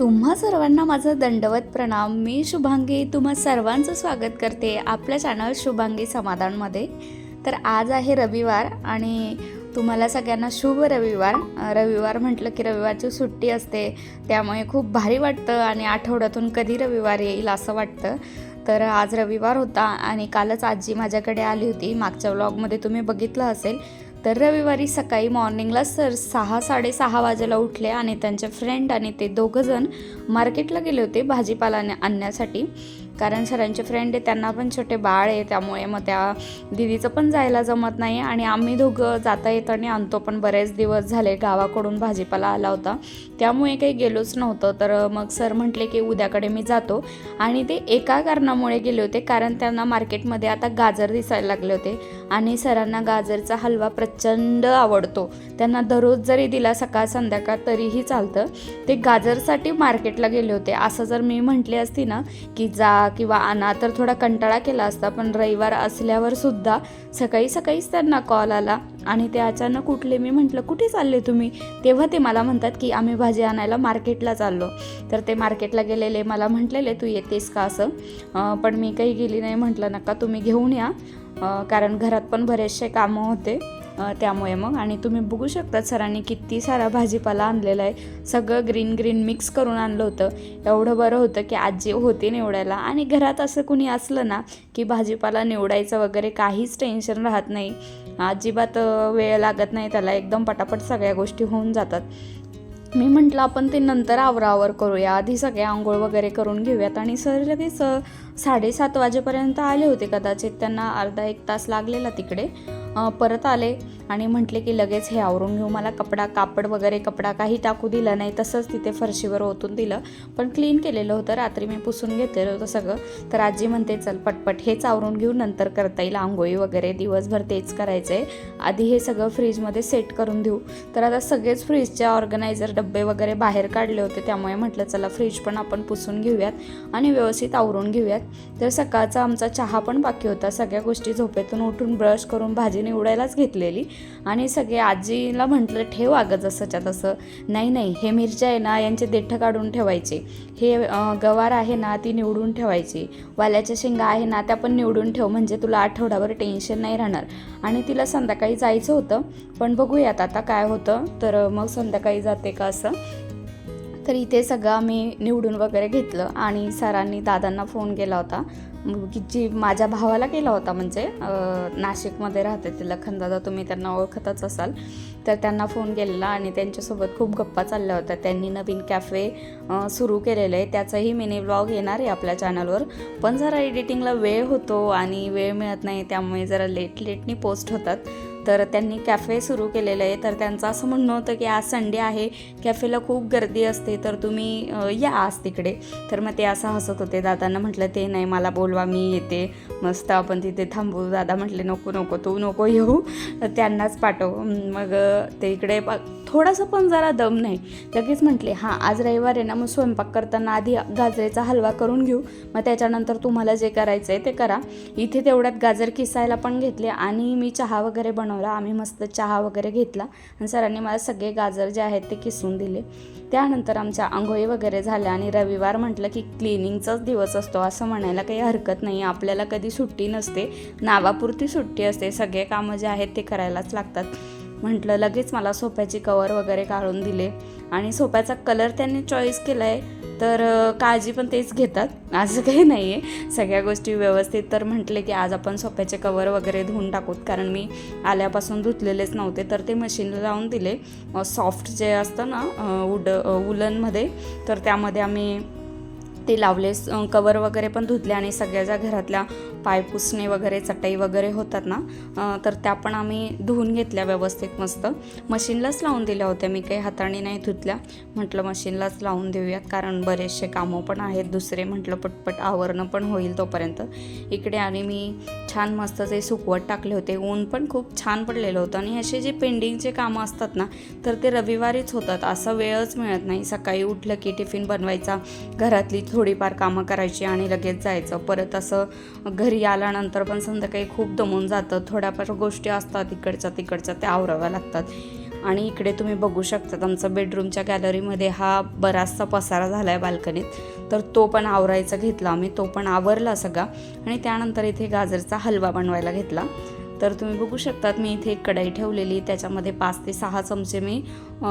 तुम्हा सर्वांना माझं दंडवत प्रणाम. मी शुभांगी. तुम्हा सर्वांचं स्वागत करते आपल्या चॅनल शुभांगी समाधानमध्ये. तर आज आहे रविवार आणि तुम्हाला सगळ्यांना शुभ रविवार. रविवार म्हटलं की रविवारची सुट्टी असते त्यामुळे खूप भारी वाटतं आणि आठवड्यातून कधी रविवार येईल असं वाटतं. तर आज रविवार होता आणि कालच आजी माझ्याकडे आली होती. मागच्या व्लॉगमध्ये तुम्ही बघितलं असेल. तर रविवारी सकाळी मॉर्निंगला सर सहा साडेसहा वाजेला उठले आणि त्यांचे फ्रेंड आणि ते दोघंजण मार्केटला गेले होते भाजीपाला आणण्यासाठी. कारण सरांचे फ्रेंड आहे त्यांना पण छोटे बाळ आहे त्यामुळे मग त्या दिदीचं पण जायला जमत नाही. आणि आम्ही दोघं जाता येताना आणतो पण बरेच दिवस झाले गावाकडून भाजीपाला आला होता. त्यामुळे काही गेलोच नव्हतं. तर मग सर म्हटले की उद्याकडे मी जातो. आणि ते एका कारणामुळे गेले होते कारण त्यांना मार्केटमध्ये आता गाजर दिसायला लागले होते. आणि सरांना गाजरचा हलवा प्रचंड आवडतो. त्यांना दररोज जरी दिला सकाळ संध्याकाळ तरीही चालतं. ते गाजरसाठी मार्केटला गेले होते. असं जर मी म्हटली असती ना की जा किंवा आणा तर थोडा कंटाळा केला असता पण रविवार असल्यावर सुद्धा सकाळी सकाळीच त्यांना कॉल आला. आणि ते अचानक उठले. मी म्हटलं कुठे चालले तुम्ही? तेव्हा ते मला म्हणतात की आम्ही भाजी आणायला मार्केटला चाललो. तर ते मार्केटला गेलेले मला म्हटलेले तू येतेस का असं? पण मी काही गेली नाही. म्हटलं नका तुम्ही घेऊन या. कारण घरात पण बरेचसे कामं होते. त्यामुळे मग. आणि तुम्ही बघू शकता सरांनी किती सारा भाजीपाला आणलेला आहे. सगळं ग्रीन ग्रीन मिक्स करून आणलं होतं. एवढं बरं होतं की आजी होती निवडायला. आणि घरात असं कुणी असलं ना की भाजीपाला निवडायचं वगैरे काहीच टेन्शन राहत नाही. अजिबात वेळ लागत नाही त्याला. एकदम पटापट सगळ्या गोष्टी होऊन जातात. मी म्हटलं आपण ते नंतर आवरावर करूया. आधी सगळे आंघोळ वगैरे करून घेऊयात. आणि सर लगेच साडेसात वाजेपर्यंत आले होते कदाचित. त्यांना अर्धा एक तास लागलेला तिकडे. परत आले आणि म्हटले की लगेच हे आवरून घेऊ. मला कपडा कापड वगैरे कपडा काही टाकू दिला नाही. तसंच तिथे फरशीवर ओतून दिलं. पण क्लीन केलेलं होतं. रात्री मी पुसून घेतलेलं होतं सगळं. तर आजी म्हणते चल पटपट हेच आवरून घेऊ. नंतर करता येईल आंघोळी वगैरे. दिवसभर तेच करायचं आहे आधी हे सगळं फ्रीजमध्ये सेट करून देऊ. तर आता सगळेच फ्रीजचे ऑर्गनायझर डब्बे वगैरे बाहेर काढले होते. त्यामुळे म्हटलं चला फ्रीज पण आपण पुसून घेऊयात आणि व्यवस्थित आवरून घेऊयात. तर सकाळचा आमचा चहा पण बाकी होता. सगळ्या गोष्टी झोपेतून उठून ब्रश करून भाजी निवडायलाच घेतलेली. आणि सगळे आजीला म्हटलं ठेव अगं जसंच्या तसं. नाही नाही हे मिरच्या आहे ना यांचे देठं काढून ठेवायचे. हे गवार आहे ना ती निवडून ठेवायची. वाल्याच्या शेंगा आहे ना त्या पण निवडून ठेव म्हणजे तुला आठवड्याभर टेन्शन नाही राहणार. आणि तिला संध्याकाळी जायचं होतं. पण बघूयात आता काय होतं. तर मग संध्याकाळी जाते का असं. तर इथे सगळं आम्ही निवडून वगैरे घेतलं आणि सरांनी दादांना फोन केला होता. की जी माझ्या भावाला केला होता म्हणजे नाशिकमध्ये राहते ते लखनदादा तुम्ही त्यांना ओळखतच असाल. तर त्यांना फोन केलेला आणि त्यांच्यासोबत खूप गप्पा चालल्या होत्या. त्यांनी नवीन कॅफे सुरू केलेलं आहे. त्याचाही मिनी ब्लॉग येणार आहे आपल्या चॅनलवर. पण जरा एडिटिंगला वेळ होतो आणि वेळ मिळत नाही त्यामुळे जरा लेट लेटनी पोस्ट होतात. तर त्यांनी कॅफे सुरू केलेलं आहे. तर त्यांचं असं म्हणणं होतं की आज संडे आहे. कॅफेला खूप गर्दी असते. तर तुम्ही या आज तिकडे. तर मग ते असं हसत होते. दादांना म्हटलं ते नाही मला बोलवा मी येते. मस्त आपण तिथे थांबू. दादा म्हटले नको नको तू नको येऊ. त्यांनाच पाठव. मग ते इकडे थोडासा पण जरा दम नाही. लगेच म्हटले हां आज रविवार आहे ना मग स्वयंपाक करताना आधी गाजरेचा हलवा करून घेऊ. मग त्याच्यानंतर तुम्हाला जे करायचं आहे ते करा. इथे तेवढ्यात गाजर किसायला पण घेतले आणि मी चहा वगैरे बनवला. आम्ही मस्त चहा वगैरे घेतला आणि सरांनी मला सगळे गाजर जे आहेत ते किसून दिले. त्यानंतर आमच्या आंघोळी वगैरे झाल्या आणि रविवार म्हटलं की क्लिनिंगचाच दिवस असतो. असं म्हणायला काही हरकत नाही. आपल्याला कधी सुट्टी नसते. नावापुरती सुट्टी असते. सगळे कामं जे आहेत ते करायलाच लागतात. म्हटलं लगेच मला सोफ्याची कवर वगैरे काढून दिले. आणि सोफ्याचा कलर त्यांनी चॉईस केला आहे तर काळजी पण तेच घेतात. असं काही नाही आहे सगळ्या गोष्टी व्यवस्थित. तर म्हटले की आज आपण सोफ्याचे कवर वगैरे धुवून टाकूत. कारण मी आल्यापासून धुतलेलेच नव्हते तर ते मशीनला लावून दिले. सॉफ्ट जे असतं ना उड वुड वुलनमध्ये तर त्यामध्ये आम्ही ते लावले कवर वगैरे पण धुतले आणि सगळ्या ज्या घरातल्या पायपुसणे वगैरे चटई वगैरे होतात ना तर त्या पण आम्ही धुवून घेतल्या व्यवस्थित मस्त. मशीनलाच लावून दिल्या होत्या मी काही हाताने नाही धुतल्या. म्हटलं मशीनलाच लावून देऊयात कारण बरेचसे कामं पण आहेत. दुसरे म्हटलं पटपट आवरणं पण होईल तोपर्यंत. इकडे आणि मी छान मस्त ते सुकवत टाकले होते ऊन पण खूप छान पडलेलं होतं. आणि असे जे पेंडिंगचे कामं असतात ना तर ते रविवारीच होतात. असा वेळच मिळत नाही. सकाळी उठलं की टिफिन बनवायचा घरातली थोडीफार कामं करायची आणि लगेच जायचं. परत असं घरी आल्यानंतर पण संध्याकाळी खूप दमून जातं. थोड्याफार गोष्टी असतात इकडच्या तिकडच्या त्या आवराव्या लागतात. आणि इकडे तुम्ही बघू शकतात आमचा बेडरूमच्या गॅलरीमध्ये हा बराचसा पसारा झाला आहे बाल्कनीत तर तो पण आवरायचा घेतला आम्ही. तो पण आवरला सगळा. आणि त्यानंतर इथे गाजरचा हलवा बनवायला घेतला. तर तुम्ही बघू शकतात मी इथे एक कढाई ठेवलेली त्याच्यामध्ये पाच ते सहा चमचे मी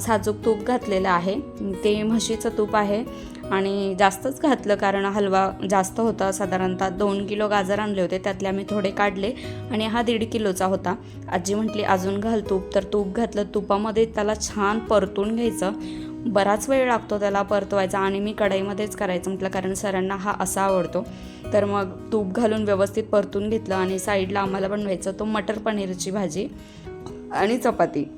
साजूक तूप घातलेलं आहे. ते म्हशीचं तूप आहे आणि जास्तच घातलं कारण हलवा जास्त होता. साधारणतः दोन किलो गाजर आणले होते त्यातले आम्ही थोडे काढले आणि हा दीड किलोचा होता. आजी म्हटली अजून घाल तूप. तर तूप घातलं तुपामध्ये त्याला छान परतून घ्यायचं. बराच वेळ लागतो त्याला परतवायचा आणि मी कढईमध्येच करायचं म्हटलं कारण सरांना हा असा आवडतो. तर मग तूप घालून व्यवस्थित परतून घेतलं आणि साईडला आम्हाला बनवायचं तो मटर पनीरची भाजी आणि चपाती.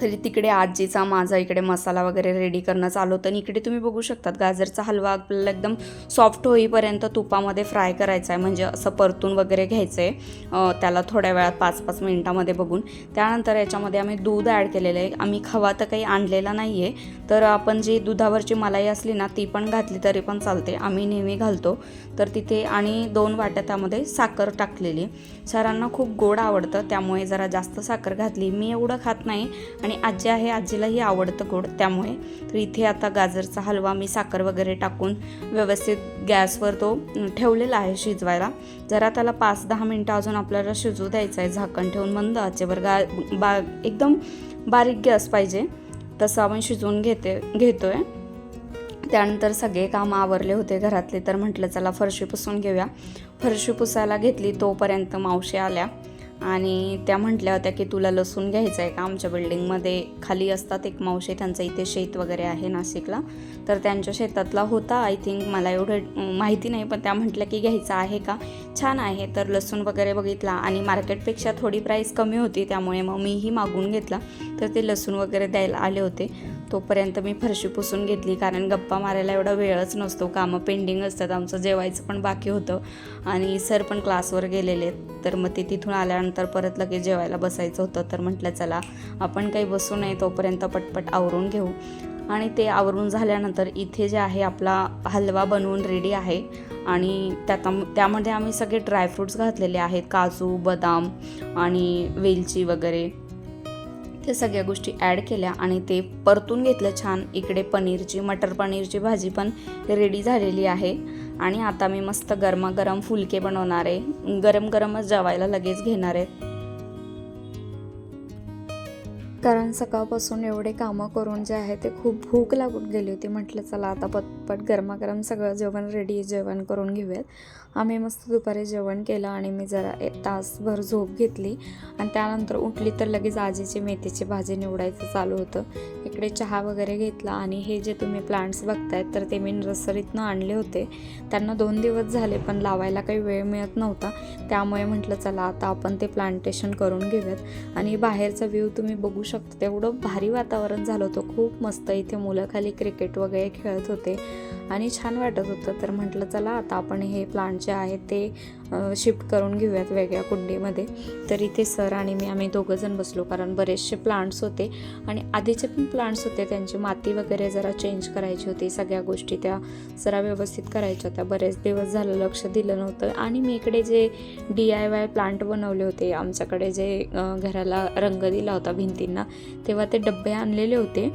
तरी तिकडे आजीचा माझा इकडे मसाला वगैरे रेडी करणं चालू होतं. आणि इकडे तुम्ही बघू शकतात गाजरचा हलवा आपल्याला एकदम सॉफ्ट होईपर्यंत तुपामध्ये फ्राय करायचा आहे म्हणजे असं परतून वगैरे घ्यायचं आहे त्याला थोड्या वेळात पाच पाच मिनटामध्ये बघून. त्यानंतर याच्यामध्ये आम्ही दूध ॲड केलेलं आहे. आम्ही खवा तर काही आणलेला नाही आहे तर आपण जी दुधावरची मलाई असली ना ती पण घातली तरी पण चालते. आम्ही नेहमी घालतो. तर तिथे आणि दोन वाट्या त्यामध्ये साखर टाकलेली. सरांना खूप गोड आवडतं त्यामुळे जरा जास्त साखर घातली. मी एवढं खात नाही आणि आजी आहे आजीलाही आवडतं गोड. त्यामुळे तर इथे आता गाजरचा हलवा मी साखर वगैरे टाकून व्यवस्थित गॅसवर तो ठेवलेला आहे शिजवायला. जरा त्याला पाच दहा मिनटं अजून आपल्याला शिजू द्यायचं आहे. झाकण ठेवून मंद आचेवर गा बा एकदम बारीक गॅस पाहिजे. तसं आपण शिजवून घेते घेतो आहे त्यानंतर सगळे कामं आवरले होते घरातले तर म्हटलं चला फरशी पुसून घेऊया. फरशी पुसायला घेतली तोपर्यंत मावशी आल्या. आणि त्या म्हटल्या होत्या की तुला लसूण घ्यायचं आहे का? आमच्या बिल्डिंगमध्ये खाली असतात एक मावशी त्यांचं इथे शेत वगैरे आहे नाशिकला. तर त्यांच्या शेतातला होता आय थिंक मला एवढं माहिती नाही पण त्या म्हटल्या की घ्यायचं आहे का? छान आहे तर लसूण वगैरे बघितला आणि मार्केटपेक्षा थोडी प्राईस कमी होती त्यामुळे मग मीही मागून घेतला. तर ते लसूण वगैरे द्यायला आले होते. तोपर्यंत मी फरशी पुसून घेतली कारण गप्पा मारायला एवढा वेळच नसतो. कामं पेंडिंग असतात. आमचं जेवायचं पण बाकी होतं. आणि सर पण क्लासवर गेलेले आहेत. तर मग ते तिथून आल्यानंतर परत लगेच जेवायला बसायचं होतं. तर म्हटलं चला आपण काही बसू नये. तोपर्यंत पटपट आवरून घेऊ. आणि ते आवरून झाल्यानंतर इथे जे आहे आपला हलवा बनवून रेडी आहे. आणि त्यात त्यामध्ये आम्ही सगळे ड्रायफ्रूट्स घातलेले आहेत. काजू बदाम आणि वेलची वगैरे. त्या सगळ्या गोष्टी ॲड केल्या आणि ते परतून घेतलं छान. इकडे पनीरची मटर पनीरची भाजी पण रेडी झालेली आहे. आणि आता मी मस्त गरमागरम फुलके बनवणार आहे. गरम गरमच जेवायला लगेच घेणार आहे. कारण सकाळपासून एवढे कामं करून जे आहे ते खूप भूक लागून गेली होती. म्हटलं चला आता पटपट गरमागरम सगळं जेवण रेडी जेवण करून घेऊयात. आम्ही मस्त दुपारी जेवण केलं आणि मी जरा एक तासभर झोप घेतली. आणि त्यानंतर उठली तर लगेच आजीची मेथीची भाजी निवडायचं चालू होतं. इकडे चहा वगैरे घेतला आणि हे जे तुम्ही प्लांट्स बघतायत तर ते मी नर्सरीतनं आणले होते. त्यांना दोन दिवस झाले पण लावायला काही वेळ मिळत नव्हता. त्यामुळे म्हटलं चला आता आपण ते प्लांटेशन करून घेऊयात. आणि बाहेरचा व्ह्यू तुम्ही बघू शकता. तेवढं भारी वातावरण झालं होतं. खूप मस्त इथे मुलं खाली क्रिकेट वगैरे खेळत होते. आणि छान वाटत होतं. तर म्हटलं चला आता आपण हे प्लांट जे आहे ते शिफ्ट करून घेऊयात वेगळ्या कुंडीमध्ये. तर इथे सर आणि मी आम्ही दोघंजण बसलो कारण बरेचसे प्लांट्स होते आणि आधीचे पण प्लांट्स होते. त्यांची माती वगैरे जरा चेंज करायची होती. सगळ्या गोष्टी त्या जरा व्यवस्थित करायच्या होत्या. बरेच दिवस झालं लक्ष दिलं नव्हतं. आणि मी इकडे जे डी आय वाय प्लांट बनवले होते आमच्याकडे जे घराला रंग दिला होता भिंतींना तेव्हा ते डब्बे आणलेले होते.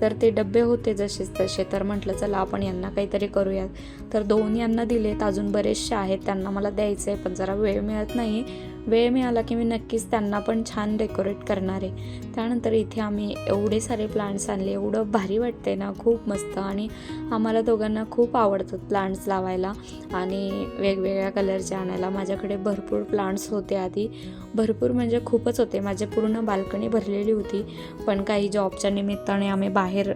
तर ते डबे होते जसेच तसे. तर म्हटलं चला आपण यांना काहीतरी करूयात. तर दोन यांना दिलेत. अजून बरेचसे आहेत त्यांना मला द्यायचं आहे पण जरा वेळ मिळत नाही. वेळ मिळाला की मी नक्कीच त्यांना पण छान डेकोरेट करणार आहे. त्यानंतर इथे आम्ही एवढे सारे प्लांट्स आणले एवढं भारी वाटते ना खूप मस्त. आणि आम्हाला दोघांना खूप आवडतात प्लांट्स लावायला. आणि वेगवेगळ्या कलरचे आणायला. माझ्याकडे भरपूर प्लांट्स होते आधी. भरपूर म्हणजे खूपच होते. माझे पूर्ण बाल्कनी भरलेली होती. पण काही जॉबच्या निमित्ताने आम्ही बाहेर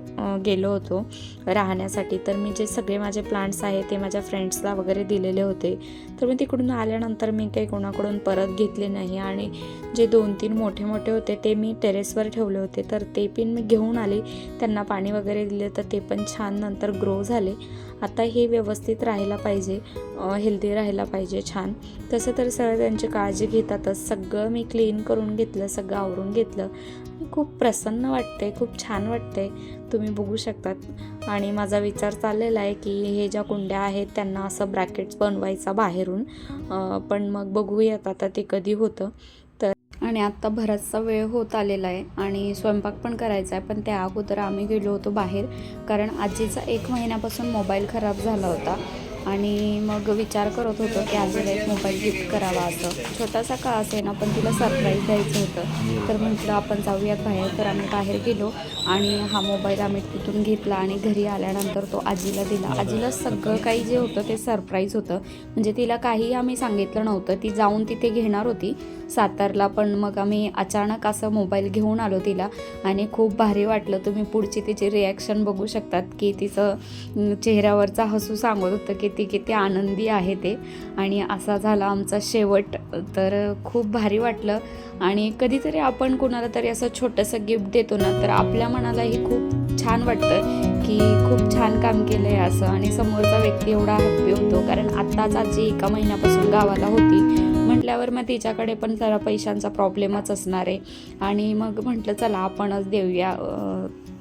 गेलो होतो राहण्यासाठी. तर मी जे सगळे माझे प्लांट्स आहेत ते माझ्या फ्रेंड्सला वगैरे दिलेले होते. तर मी तिकडून आल्यानंतर मी काही कोणाकडून परत घेतले नाही आणि जे दोन तीन मोठे मोठे होते ते मी टेरेसवर ठेवले होते. तर ते पण मी घेऊन आले. त्यांना पाणी वगैरे दिले तर ते पण छान नंतर ग्रो झाले. आता हे व्यवस्थित राहायला पाहिजे हेल्दी राहायला पाहिजे छान. तसं तर सर त्यांची काळजी घेतातच. सगळं मी क्लीन करून घेतलं सगळं आवरून घेतलं. खूप प्रसन्न वाटते खूप छान वाटते तुम्ही बघू शकतात. आणि माझा विचार चाललेला आहे की हे ज्या कुंड्या आहेत त्यांना असं ब्रॅकेट्स बनवायचा बाहेरून. पण मग बघूयात आता ते कधी होतं. आणि आत्ता बराचसा वेळ होत आलेला आहे आणि स्वयंपाक पण करायचा आहे पण त्या अगोदर आम्ही गेलो होतो बाहेर. कारण आजीचा एक महिन्यापासून मोबाईल खराब झाला होता आणि मग विचार करत होतो की आजीला एक मोबाईल गिफ्ट करावा असं. छोटासा का असेना पण तिला सरप्राईज द्यायचं होतं. तर म्हटलं आपण जाऊयात बाहेर. तर आम्ही बाहेर गेलो आणि हा मोबाईल आम्ही तिथून घेतला आणि घरी आल्यानंतर तो आजीला दिला. आजीला सगळं काही जे होतं ते सरप्राईज होतं. म्हणजे तिला काही आम्ही सांगितलं नव्हतं. ती जाऊन तिथे घेणार होती. सातारला पण मग आम्ही अचानक असं मोबाईल घेऊन आलो तिला आणि खूप भारी वाटलं. तुम्ही पुढची तिची रिॲक्शन बघू शकतात की तिचं चेहऱ्यावरचा हसू सांगत होतं की ती किती आनंदी आहे ते. आणि असा झाला आमचा शेवट. तर खूप भारी वाटलं. आणि कधीतरी आपण कुणाला तरी असं छोटंसं गिफ्ट देतो ना तर आपल्या मनालाही खूप छान वाटतं की खूप छान काम केलं आहे असं. आणि समोरचा व्यक्ती एवढा हॅप्पी होतो कारण आत्ताच आजी एका महिन्यापासून गावाला होती. म्हटल्यावर मग तिच्याकडे पण जरा पैशांचा प्रॉब्लेमच असणार आहे. आणि मग म्हटलं चला आपणच देऊया.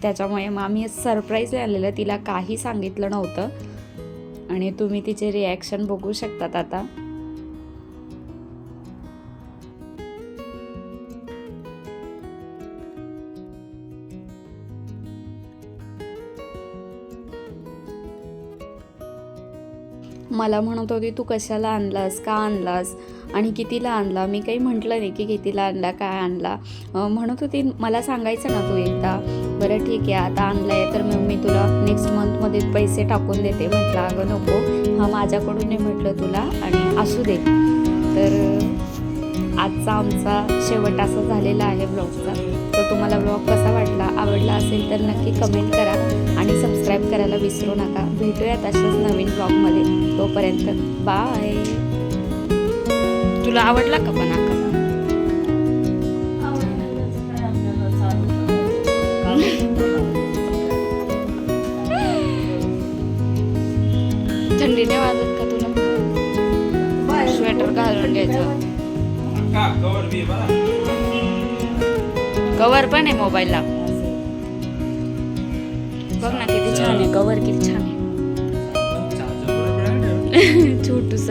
त्याच्यामुळे मग आम्ही सरप्राईज आलेलं तिला काही सांगितलं नव्हतं. आणि तुम्ही तिचे रिॲक्शन बघू शकतात आता. मला म्हणत होती तू कशाला आणलास? का आणलास? आणि कितीला आणला? मी काही म्हटलं नाही की कितीला आणला काय आणला. म्हणत होती मला सांगायचं ना तू एकदा. बरं ठीक आहे आता आणलं आहे तर मग मी तुला नेक्स्ट मंथमध्ये पैसे टाकून देते. म्हटलं अगं नको. हा माझ्याकडून नाही म्हटलं तुला आणि असू दे. तर आजचा आमचा शेवट असा झालेला आहे ब्लॉगचा. तर तुम्हाला ब्लॉग कसा वाटला आवडला असेल तर नक्की कमेंट करा आणि सबस्क्राईब करायला विसरू नका. भेटूयात अशाच नवीन ब्लॉगमध्ये. तोपर्यंत बाय तुला आवडला का पण आका थंडी नाही वाजत का तुला? स्वेटर घालून घ्यायचं. कवर पण आहे मोबाईलला. बघ ना किती छान आहे. कवर किती छान आहे. छोटूस.